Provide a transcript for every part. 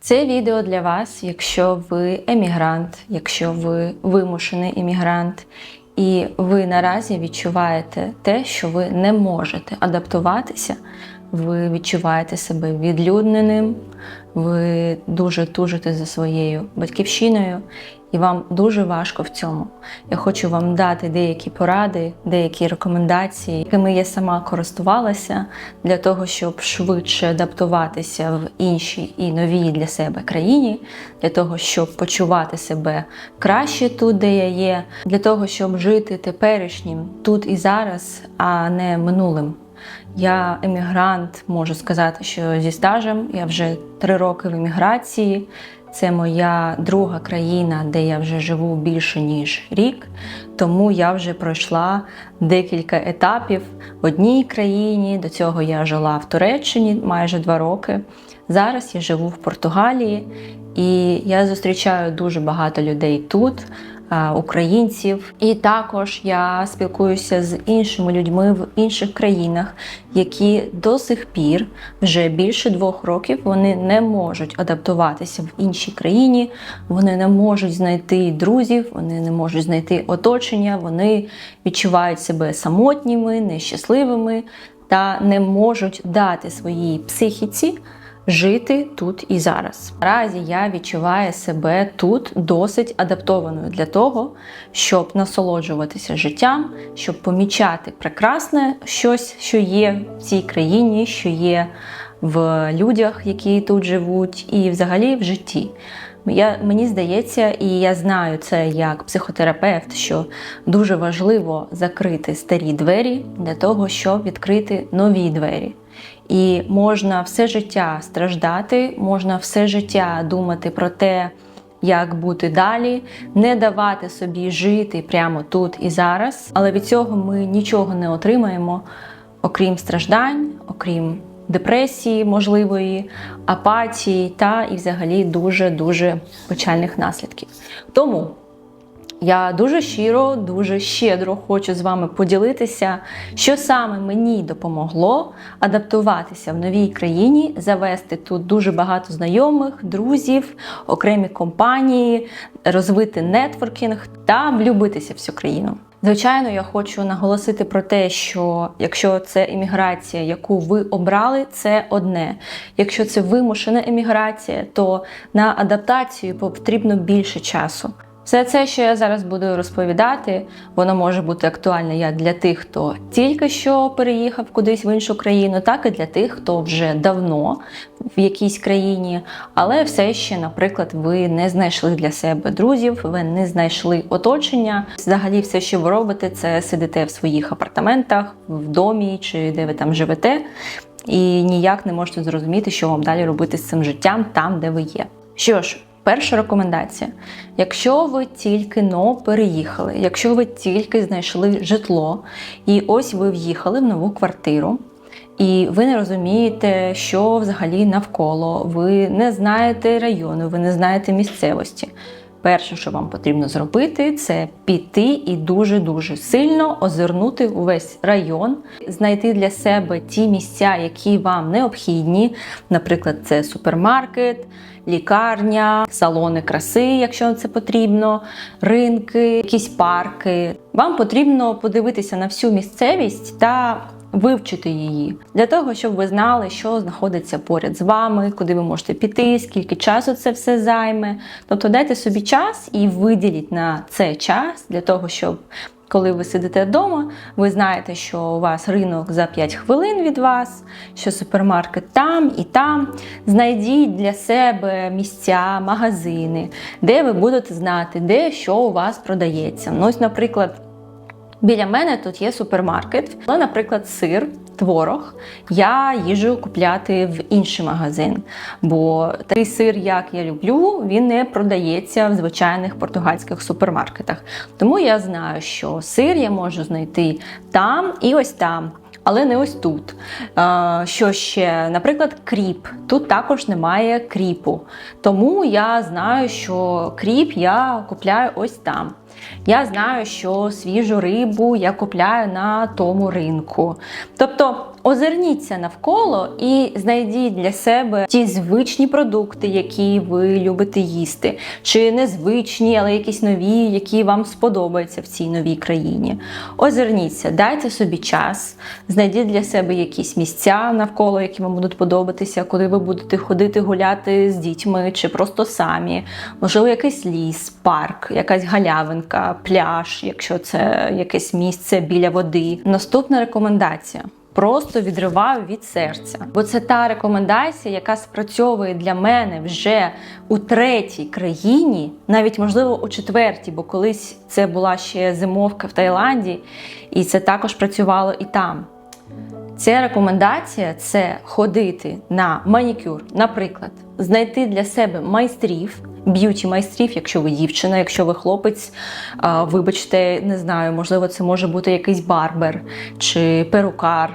Це відео для вас, якщо ви емігрант, якщо ви вимушений емігрант, і ви наразі відчуваєте те, що ви не можете адаптуватися, ви відчуваєте себе відлюдненим, ви дуже тужите за своєю батьківщиною, і вам дуже важко в цьому. Я хочу вам дати деякі поради, деякі рекомендації, якими я сама користувалася для того, щоб швидше адаптуватися в іншій і новій для себе країні, для того, щоб почувати себе краще тут, де я є, для того, щоб жити теперішнім тут і зараз, а не минулим. Я емігрант, можу сказати, що зі стажем я вже три роки в еміграції. Це моя друга країна, де я вже живу більше ніж рік. Тому я вже пройшла декілька етапів в одній країні. До цього я жила в Туреччині майже два роки. Зараз я живу в Португалії, і я зустрічаю дуже багато людей тут, українців. І також я спілкуюся з іншими людьми в інших країнах, які до сих пір вже більше двох років вони не можуть адаптуватися в іншій країні, вони не можуть знайти друзів, вони не можуть знайти оточення, вони відчувають себе самотніми, нещасливими та не можуть дати своїй психіці жити тут і зараз. Наразі я відчуваю себе тут досить адаптованою для того, щоб насолоджуватися життям, щоб помічати прекрасне щось, що є в цій країні, що є в людях, які тут живуть, і взагалі в житті. Я, Мені здається, і я знаю це як психотерапевт, що дуже важливо закрити старі двері для того, щоб відкрити нові двері. І можна все життя страждати, можна все життя думати про те, як бути далі, не давати собі жити прямо тут і зараз. Але від цього ми нічого не отримаємо, окрім страждань, окрім депресії можливої, апатії та і взагалі дуже-дуже печальних наслідків. Тому. Я дуже щиро, дуже щедро хочу з вами поділитися, що саме мені допомогло адаптуватися в новій країні, завести тут дуже багато знайомих, друзів, окремі компанії, розвити нетворкінг та влюбитися в цю країну. Звичайно, я хочу наголосити про те, що якщо це еміграція, яку ви обрали, це одне. Якщо це вимушена еміграція, то на адаптацію потрібно більше часу. Все це, що я зараз буду розповідати, воно може бути актуальне як для тих, хто тільки що переїхав кудись в іншу країну, так і для тих, хто вже давно в якійсь країні, але все ще, наприклад, ви не знайшли для себе друзів, ви не знайшли оточення. Взагалі, все, що ви робите, це сидите в своїх апартаментах, в домі чи де ви там живете, і ніяк не можете зрозуміти, що вам далі робити з цим життям там, де ви є. Що ж. Перша рекомендація: якщо ви тільки но переїхали, якщо ви тільки знайшли житло, і ось ви в'їхали в нову квартиру, і ви не розумієте, що взагалі навколо, ви не знаєте району, ви не знаєте місцевості. Перше, що вам потрібно зробити, це піти і дуже-дуже сильно озирнути увесь район, знайти для себе ті місця, які вам необхідні. Наприклад, це супермаркет, лікарня, салони краси, якщо це потрібно, ринки, якісь парки. Вам потрібно подивитися на всю місцевість та вивчити її для того, щоб ви знали, що знаходиться поряд з вами, куди ви можете піти, скільки часу це все займе. Тобто дайте собі час і виділіть на це час для того, щоб. Коли ви сидите вдома, ви знаєте, що у вас ринок за 5 хвилин від вас, що супермаркет там і там. Знайдіть для себе місця, магазини, де ви будете знати, де що у вас продається. Ну, ось, наприклад, Біля мене тут є супермаркет, але, наприклад, сир, творог я їжу купляти в інший магазин. Бо такий сир, як я люблю, він не продається в звичайних португальських супермаркетах. Тому я знаю, що сир я можу знайти там і ось там. Але не ось тут. Що ще, наприклад, кріп. Тут також немає кріпу. Тому я знаю, що кріп я купляю ось там. Я знаю, що свіжу рибу я купляю на тому ринку. Тобто, Озирніться навколо і знайдіть для себе ті звичні продукти, які ви любите їсти, чи незвичні, але якісь нові, які вам сподобаються в цій новій країні. Озирніться, дайте собі час, знайдіть для себе якісь місця навколо, які вам будуть подобатися, куди ви будете ходити гуляти з дітьми, чи просто самі. Можливо, якийсь ліс, парк, якась галявинка, пляж, якщо це якесь місце біля води. Наступна рекомендація. Просто відриваю від серця, бо це та рекомендація, яка спрацьовує для мене вже у третій країні, навіть можливо у четвертій, бо колись це була ще зимовка в Таїланді, і це також працювало і там. Ця рекомендація це ходити на манікюр, наприклад, знайти для себе майстрів, б'юті майстрів, якщо ви дівчина, якщо ви хлопець, вибачте, не знаю, можливо, це може бути якийсь барбер чи перукар.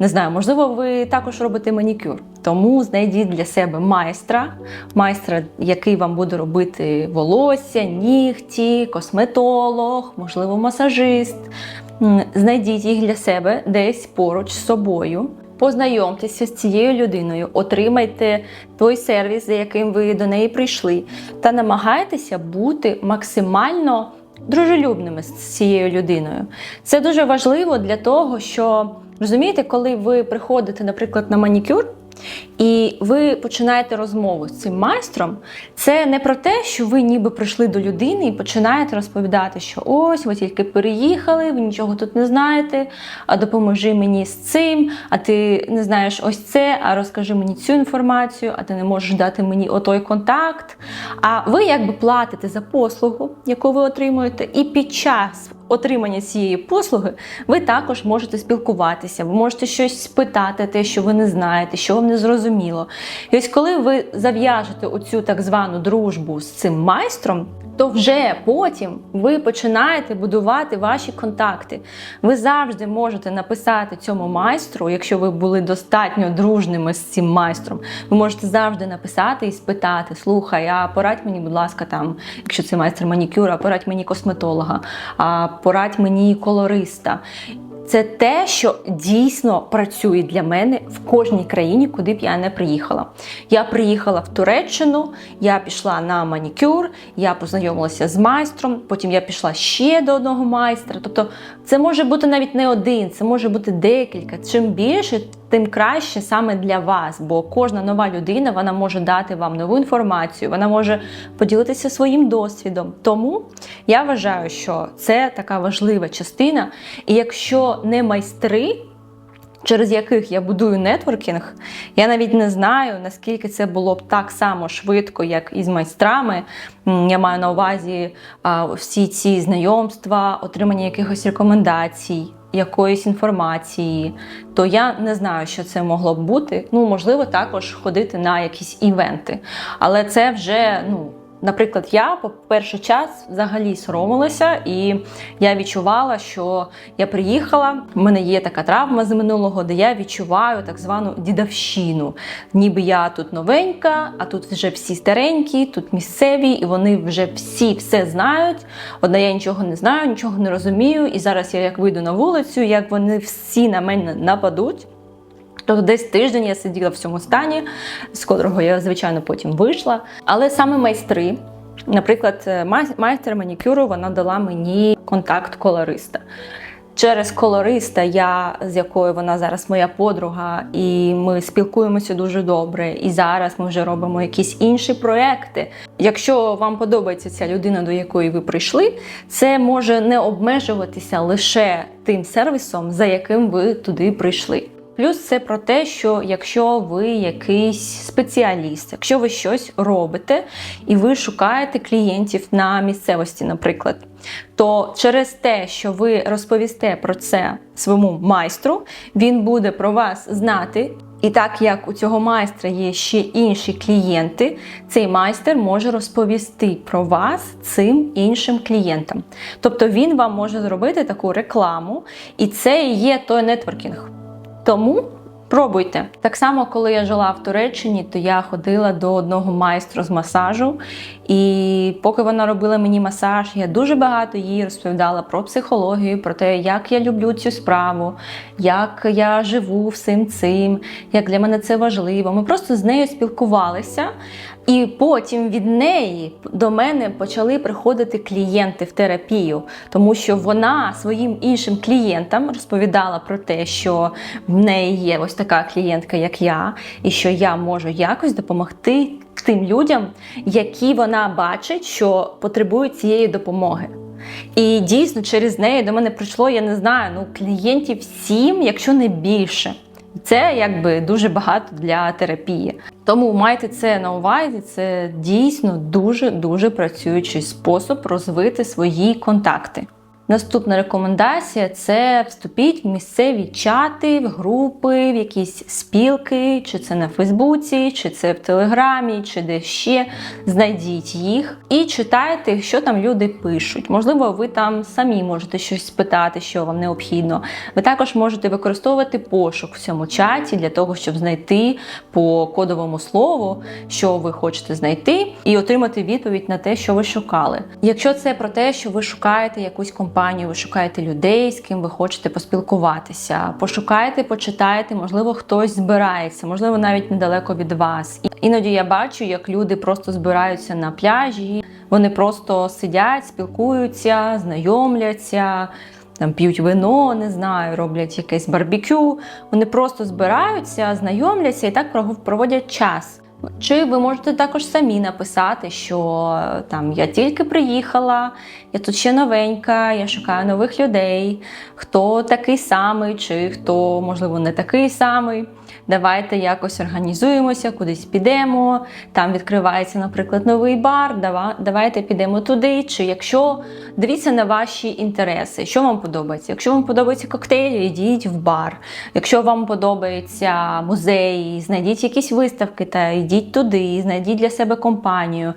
Не знаю, можливо, ви також робите манікюр. Тому знайдіть для себе майстра, майстра, який вам буде робити волосся, нігті, косметолог, можливо, масажист. Знайдіть їх для себе десь поруч з собою. Познайомтеся з цією людиною, отримайте той сервіс, за яким ви до неї прийшли, та намагайтеся бути максимально дружелюбними з цією людиною. Це дуже важливо для того, що розумієте, коли ви приходите, наприклад, на манікюр. І ви починаєте розмову з цим майстром. Це не про те, що ви ніби прийшли до людини і починаєте розповідати, що ось ви тільки переїхали, ви нічого тут не знаєте, а допоможи мені з цим, а ти не знаєш ось це, а розкажи мені цю інформацію, а ти не можеш дати мені отой контакт. А ви якби платите за послугу, яку ви отримуєте, і під час отримання цієї послуги ви також можете спілкуватися, ви можете щось спитати, те, що ви не знаєте, що вам не зрозуміло. І ось коли ви зав'яжете оцю так звану дружбу з цим майстром, то вже потім ви починаєте будувати ваші контакти. Ви завжди можете написати цьому майстру, якщо ви були достатньо дружними з цим майстром, ви можете завжди написати і спитати: слухай, а порадь мені, будь ласка, там, якщо це майстер манікюра, порадь мені косметолога, а порадь мені колориста. Це те, що дійсно працює для мене в кожній країні, куди б я не приїхала. Я приїхала в Туреччину, я пішла на манікюр, я познайомилася з майстром, потім я пішла ще до одного майстра. Тобто, це може бути навіть не один, це може бути декілька. Чим більше, тим краще саме для вас, бо кожна нова людина вона може дати вам нову інформацію, вона може поділитися своїм досвідом. Тому я вважаю, що це така важлива частина. І якщо не майстри, через яких я будую нетворкінг, я навіть не знаю, наскільки це було б так само швидко, як і з майстрами. Я маю на увазі всі ці знайомства, отримання якихось рекомендацій. Якоїсь інформації, то я не знаю, що це могло б бути. Ну, можливо, також ходити на якісь івенти. Але це вже, ну, наприклад, я по перший час взагалі соромилася, і я відчувала, що я приїхала. в мене є така травма з минулого, де я відчуваю так звану дідовщину. Ніби я тут новенька, а тут вже всі старенькі, тут місцеві, і вони вже всі все знають. Одна я нічого не знаю, нічого не розумію. І зараз я як вийду на вулицю, як вони всі на мене нападуть. Тобто десь тиждень я сиділа в цьому стані, з котрого я, звичайно, потім вийшла. Але саме майстри, наприклад, майстер манікюру, вона дала мені контакт колориста. Через колориста, я з якою вона зараз моя подруга, і ми спілкуємося дуже добре. І зараз ми вже робимо якісь інші проекти. Якщо вам подобається ця людина, до якої ви прийшли, це може не обмежуватися лише тим сервісом, за яким ви туди прийшли. Плюс це про те, що якщо ви якийсь спеціаліст, якщо ви щось робите і ви шукаєте клієнтів на місцевості, наприклад, то через те, що ви розповісте про це своєму майстру, він буде про вас знати. І так як у цього майстра є ще інші клієнти, цей майстер може розповісти про вас цим іншим клієнтам. Тобто він вам може зробити таку рекламу, і це і є той нетворкінг. Тому Пробуйте. Так само, коли я жила в Туреччині, то я ходила до одного майстру з масажу. І поки вона робила мені масаж, я дуже багато їй розповідала про психологію, про те, як я люблю цю справу, як я живу всім цим, як для мене це важливо. Ми просто з нею спілкувалися. І потім від неї до мене почали приходити клієнти в терапію, тому що вона своїм іншим клієнтам розповідала про те, що в неї є ось така клієнтка, як я, і що я можу якось допомогти тим людям, які вона бачить, що потребують цієї допомоги. І дійсно через неї до мене прийшло, я не знаю, ну клієнтів сім, якщо не більше. Це якби дуже багато для терапії. Тому майте це на увазі. Це дійсно дуже дуже працюючий спосіб розвити свої контакти. Наступна рекомендація це вступіть в місцеві чати, в групи, в якісь спілки, чи це на Фейсбуці, чи це в Телеграмі, чи де ще. Знайдіть їх і читайте, що там люди пишуть. Можливо, ви там самі можете щось спитати, що вам необхідно. Ви також можете використовувати пошук в цьому чаті для того, щоб знайти по кодовому слову, що ви хочете знайти, і отримати відповідь на те, що ви шукали. Якщо це про те, що ви шукаєте якусь компанію, ви шукаєте людей, з ким ви хочете поспілкуватися, пошукайте, почитайте, можливо, хтось збирається, можливо, навіть недалеко від вас. І іноді я бачу, як люди просто збираються на пляжі, вони просто сидять, спілкуються, знайомляться. Там п'ють вино, не знаю, роблять якесь барбекю. Вони просто збираються, знайомляться і так проводять час. Чи ви можете також самі написати, що там я тільки приїхала, я тут ще новенька, я шукаю нових людей, хто такий самий, чи хто, можливо, не такий самий. Давайте якось організуємося, кудись підемо. Там відкривається, наприклад, новий бар. Давайте підемо туди. Чи якщо дивіться на ваші інтереси, що вам подобається? Якщо вам подобаються коктейлі, йдіть в бар. Якщо вам подобається музей, знайдіть якісь виставки та йдіть туди, знайдіть для себе компанію.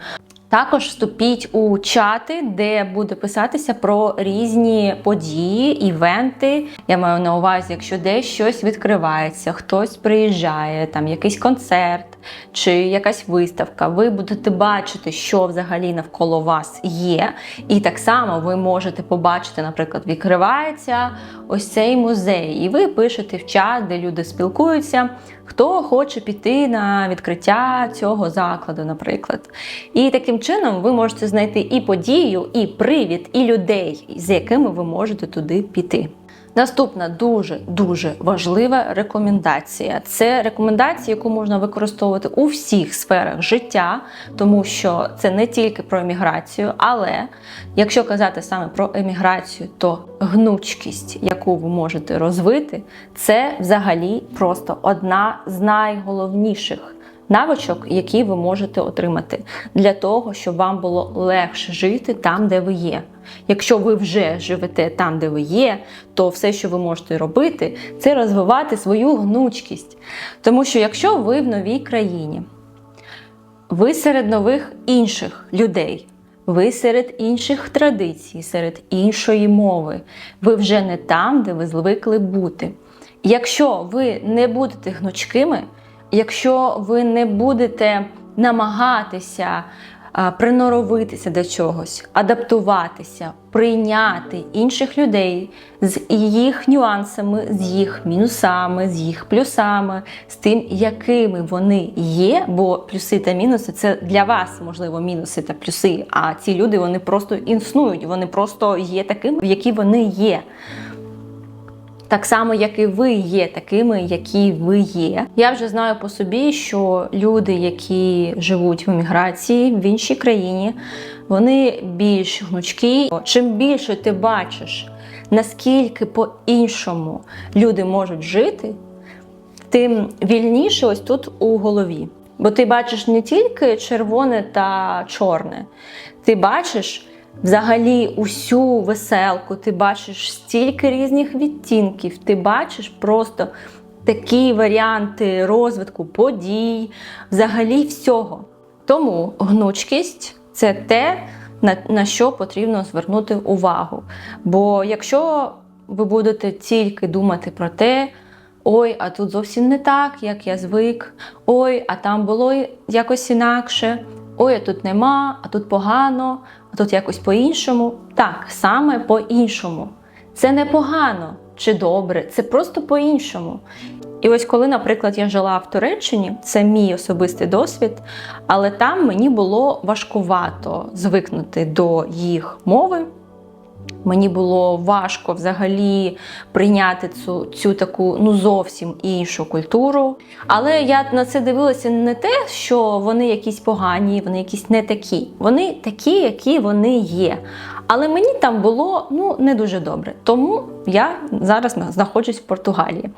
Також вступіть у чати, де буде писатися про різні події, івенти. Я маю на увазі, якщо десь щось відкривається, хтось приїжджає, там якийсь концерт чи якась виставка. Ви будете бачити, що взагалі навколо вас є. І так само ви можете побачити, наприклад, відкривається ось цей музей, і ви пишете в чат, де люди спілкуються. Хто хоче піти на відкриття цього закладу, наприклад. І таким чином ви можете знайти і подію, і привід, і людей, з якими ви можете туди піти. Наступна дуже-дуже важлива рекомендація. Це рекомендація, яку можна використовувати у всіх сферах життя, тому що це не тільки про еміграцію, але якщо казати саме про еміграцію, то гнучкість, яку ви можете розвити, це взагалі просто одна з найголовніших навичок, які ви можете отримати для того, щоб вам було легше жити там, де ви є. Якщо ви вже живете там, де ви є, то все, що ви можете робити, це розвивати свою гнучкість. Тому що якщо ви в новій країні, ви серед нових інших людей, ви серед інших традицій, серед іншої мови, ви вже не там, де ви звикли бути. Якщо ви не будете гнучкими, якщо ви не будете намагатися приноровитися до чогось, адаптуватися, прийняти інших людей з їх нюансами, з їх мінусами, з їх плюсами, з тим, якими вони є. Бо плюси та мінуси це для вас, можливо, мінуси та плюси. А ці люди вони просто існують, вони просто є такими, які вони є так само, як і ви є такими, які ви є. Я вже знаю по собі, що люди, які живуть в еміграції в іншій країні, вони більш гнучкі. Чим більше ти бачиш, наскільки по-іншому люди можуть жити, тим вільніше ось тут у голові. Бо ти бачиш не тільки червоне та чорне, ти бачиш взагалі усю веселку, ти бачиш стільки різних відтінків, ти бачиш просто такі варіанти розвитку подій, взагалі всього. Тому гнучкість це те, на, на що потрібно звернути увагу. Бо якщо ви будете тільки думати про те, ой, а тут зовсім не так, як я звик, ой, а там було якось інакше, ой, а тут нема, а тут погано, а тут якось по-іншому. Так, саме по-іншому. Це не погано чи добре, це просто по-іншому. І ось коли, наприклад, я жила в Туреччині, це мій особистий досвід, але там мені було важкувато звикнути до їх мови. Мені було важко взагалі прийняти цю, цю таку ну зовсім іншу культуру. Але я на це дивилася не те, що вони якісь погані, вони якісь не такі. Вони такі, які вони є. Але мені там було ну не дуже добре. Тому я зараз знаходжусь в Португалії.